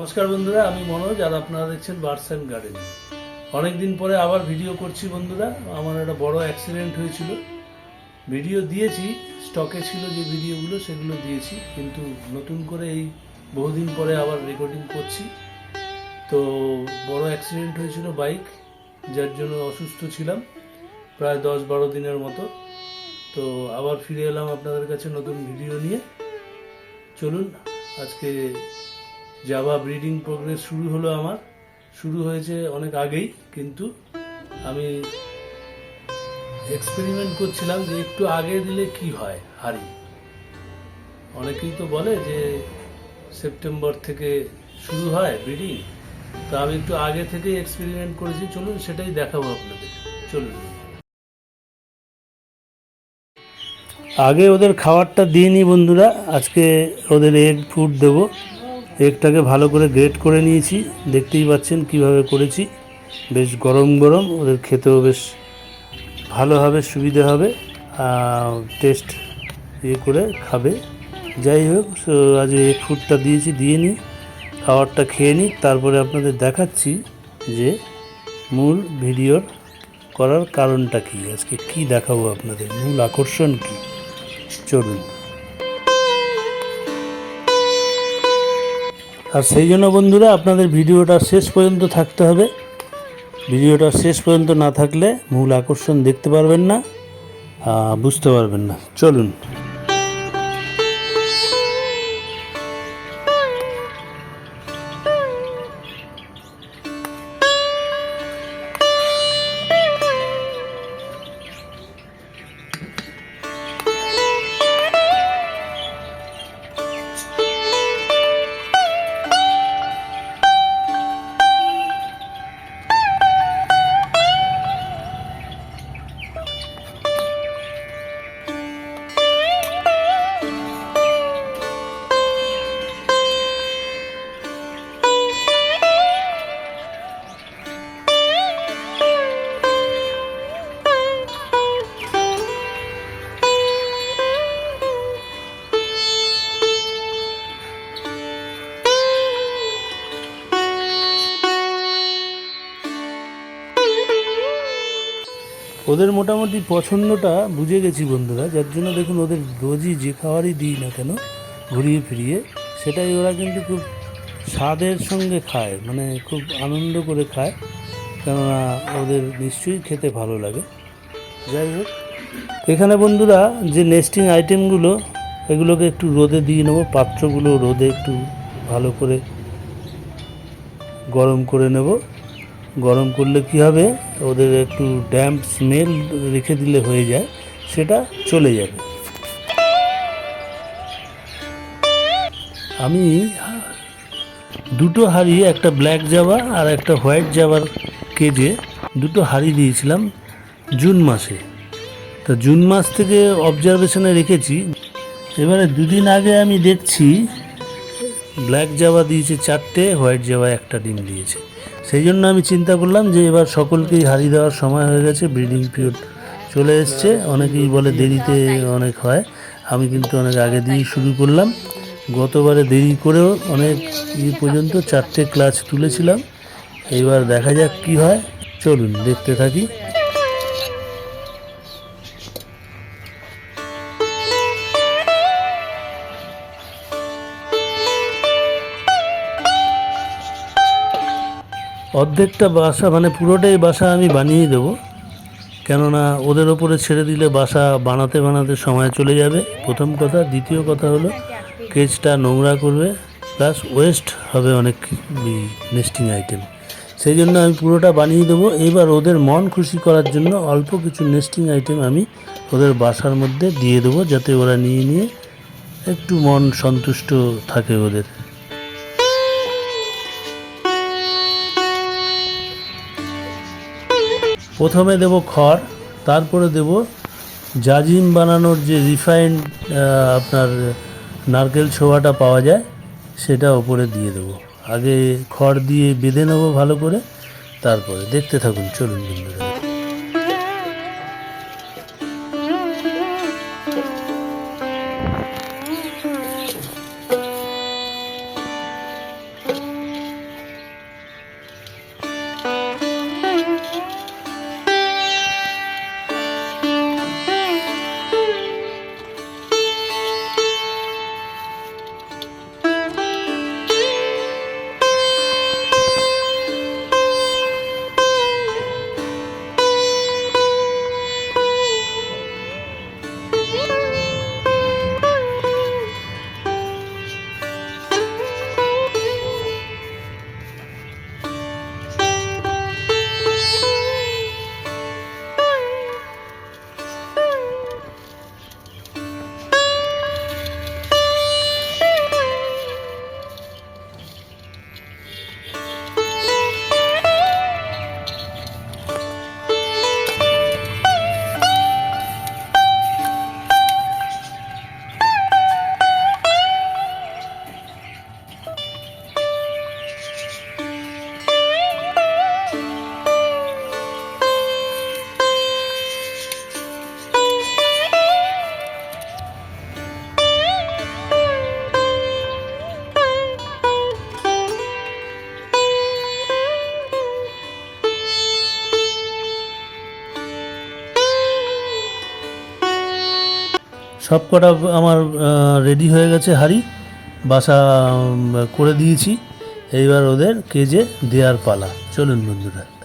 নমস্কার বন্ধুরা, আমি মনোজ, আর আপনারা দেখছেন বার্ডস অ্যান্ড গার্ডেনিং অনেকদিন পরে আবার ভিডিও করছি বন্ধুরা, আমার একটা বড় অ্যাক্সিডেন্ট হয়েছিল। ভিডিও দিয়েছি স্টকে ছিল যে ভিডিওগুলো সেগুলো দিয়েছি, কিন্তু নতুন করে এই বহুদিন পরে আবার রেকর্ডিং করছি। তো বড় অ্যাক্সিডেন্ট হয়েছিল বাইক যার জন্য অসুস্থ ছিলাম, প্রায় দশ বারো দিনের মতো। তো আবার ফিরে এলাম আপনাদের কাছে নতুন ভিডিও নিয়ে। চলুন, আজকে জাভা ব্রিডিং প্রোগ্রেস শুরু হলো আমার। শুরু হয়েছে অনেক আগেই, কিন্তু আমি এক্সপেরিমেন্ট করছিলাম যে একটু আগে দিলে কি হয় হারি অনেকেই তো বলে যে সেপ্টেম্বর থেকে শুরু হয় ব্রিডিং তো আমি একটু আগে থেকে এক্সপেরিমেন্ট করেছি, চলুন সেটাই দেখাবো আপনাদের। চলুন। আগে ওদের খাবারটা দিয়ে নিই বন্ধুরা, আজকে ওদের এগ ফুড দেবো। এগটাকে ভালো করে গ্রেট করে নিয়েছি, দেখতেই পাচ্ছেন কীভাবে করেছি। বেশ গরম গরম, ওদের খেতেও বেশ ভালো হবে, সুবিধে হবে টেস্ট ইয়ে করে খাবে। যাই হোক আজ এগ ফুডটা দিয়েছি, দিয়ে নিই, খাবারটা খেয়ে নিই, তারপরে আপনাদের দেখাচ্ছি যে মূল ভিডিওর করার কারণটা কি, আজকে কি দেখাবো আপনাদের, মূল আকর্ষণ কি, চলুন। আর সেই জন্য বন্ধুরা আপনাদের ভিডিওটা শেষ পর্যন্ত থাকতে হবে। ভিডিওটা শেষ পর্যন্ত না থাকলে মূল আকর্ষণ দেখতে পারবেন না বুঝতে পারবেন না। চলুন। ওদের মোটামুটি পছন্দটা বুঝে গেছি বন্ধুরা, যার জন্য দেখুন ওদের রোজই যে খাবারই দিই না কেন, ঘুরিয়ে ফিরিয়ে, সেটাই ওরা কিন্তু খুব স্বাদের সঙ্গে খায় মানে খুব আনন্দ করে খায়, কেননা ওদের নিশ্চয়ই খেতে ভালো লাগে। যাই হোক, এখানে বন্ধুরা যে নেস্টিং আইটেমগুলো এগুলোকে একটু রোদে দিয়ে নেব, পাত্রগুলো রোদে একটু ভালো করে গরম করে নেব। গরম করলে কি হবে? ওদের একটু ড্যাম্প স্মেল রেখে দিলে হয়ে যায়, সেটা চলে যাবে। আমি দুটো হাড়ি একটা ব্ল্যাক জাবা আর একটা হোয়াইট জাবার কেজে দুটো হাড়ি দিয়েছিলাম জুন মাসে। তো জুন মাস থেকে অবজারভেশনে রেখেছি। এবারে দুদিন আগে আমি দেখছি ব্ল্যাক জাভা দিয়েছে চারটে হোয়াইট জাভা একটা ডিম দিয়েছে। সেই জন্য আমি চিন্তা করলাম যে এবার সকলকেই হারিয়ে দেওয়ার সময় হয়ে গেছে ব্রিডিং পিরিয়ড চলে এসছে। অনেকেই বলে দেরিতে অনেক হয়। আমি কিন্তু অনেক আগে দিয়েই শুরু করলাম। গতবারে দেরি করেও অনেক ই পর্যন্ত চারটে ক্লাচ তুলেছিলাম। এবার দেখা যাক কি হয়। চলুন দেখতে থাকি। অর্ধেকটা বাসা মানে পুরোটাই বাসা আমি বানিয়ে দেবো। কেননা ওদের ওপরে ছেড়ে দিলে বাসা বানাতে বানাতে সময় চলে যাবে। প্রথম কথা। দ্বিতীয় কথা হলো কেজটা নোংরা করবে। প্লাস ওয়েস্ট হবে অনেক নেস্টিং আইটেম সেই জন্য আমি পুরোটা বানিয়ে দেবো। এবার ওদের মন খুশি করার জন্য অল্প কিছু নেস্টিং আইটেম আমি ওদের বাসার মধ্যে দিয়ে দেবো, যাতে ওরা নিয়ে নিয়ে একটু মন সন্তুষ্ট থাকে ওদের। প্রথমে দেব খড়, তারপরে দেব জাজিম বানানোর যে রিফাইন্ড আপনার নারকেল ছোয়াটা পাওয়া যায়, সেটা ওপরে দিয়ে দেবো। আগে খড় দিয়ে বেঁধে নেব ভালো করে, তারপরে দেখতে থাকুন, চলুন বন্ধুরা। সব কটা আমার রেডি হয়ে গেছে হাঁড়ি। বাসা করে দিয়েছি। এইবার ওদের কেজে দেওয়ার পালা। চলুন বন্ধুরা।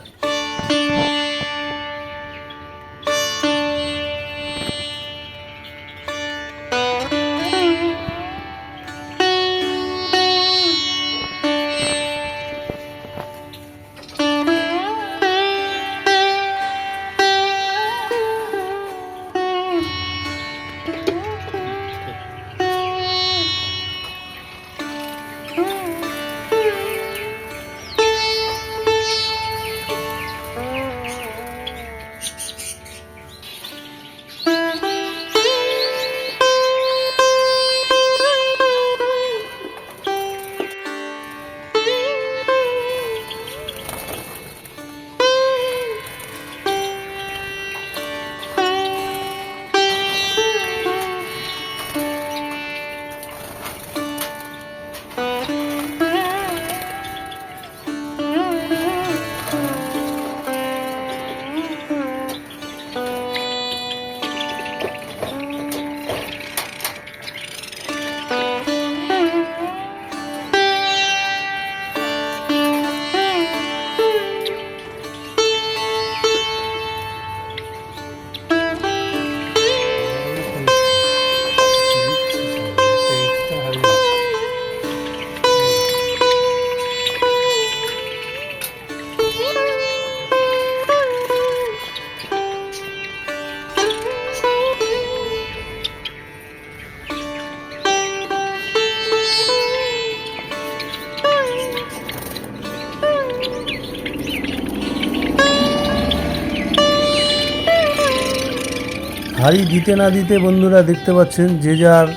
হাড়ি দিতে না দিতে বন্ধুরা দেখতে পাচ্ছেন, যে যার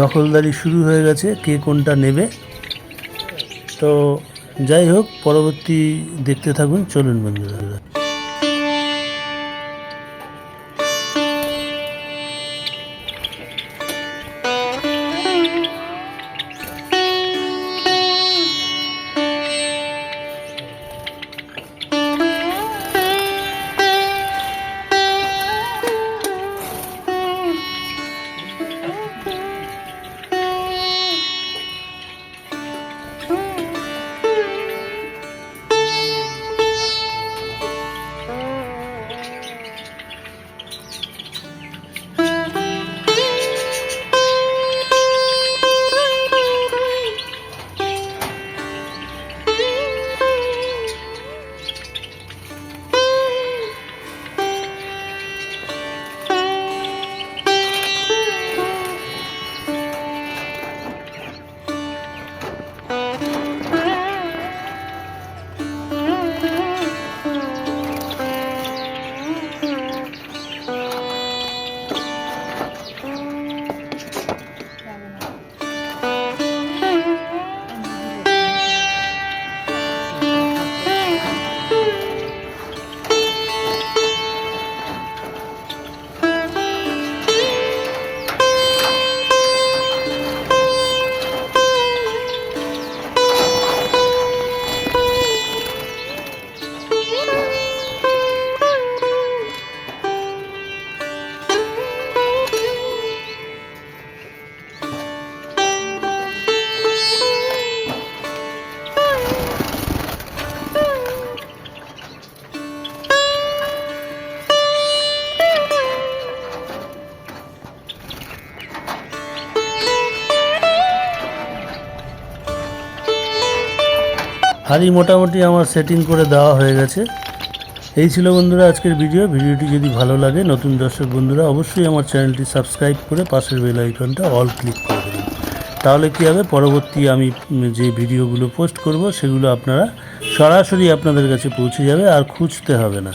দখলদারি শুরু হয়ে গেছে, কে কোনটা নেবে। তো যাই হোক, পরবর্তী দেখতে থাকুন, চলুন বন্ধুরা। হাড়ি মোটামুটি আমার সেটিং করে দেওয়া হয়ে গেছে। এই ছিল বন্ধুরা আজকের ভিডিও ভিডিওটি যদি ভালো লাগে, নতুন দর্শক বন্ধুরা, অবশ্যই আমার চ্যানেলটি সাবস্ক্রাইব করে পাশের বেল আইকনটা অল ক্লিক করে দেবেন তাহলে কী হবে? পরবর্তী আমি যে ভিডিওগুলো পোস্ট করব, সেগুলো আপনারা সরাসরি আপনাদের কাছে পৌঁছে যাবে, আর খুঁজতে হবে না।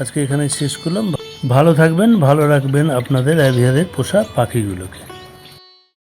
আজকে এখানে শেষ করলাম। ভালো থাকবেন ভালো রাখবেন আপনাদের অ্যাভিয়ারের পোষা পাখিগুলোকে।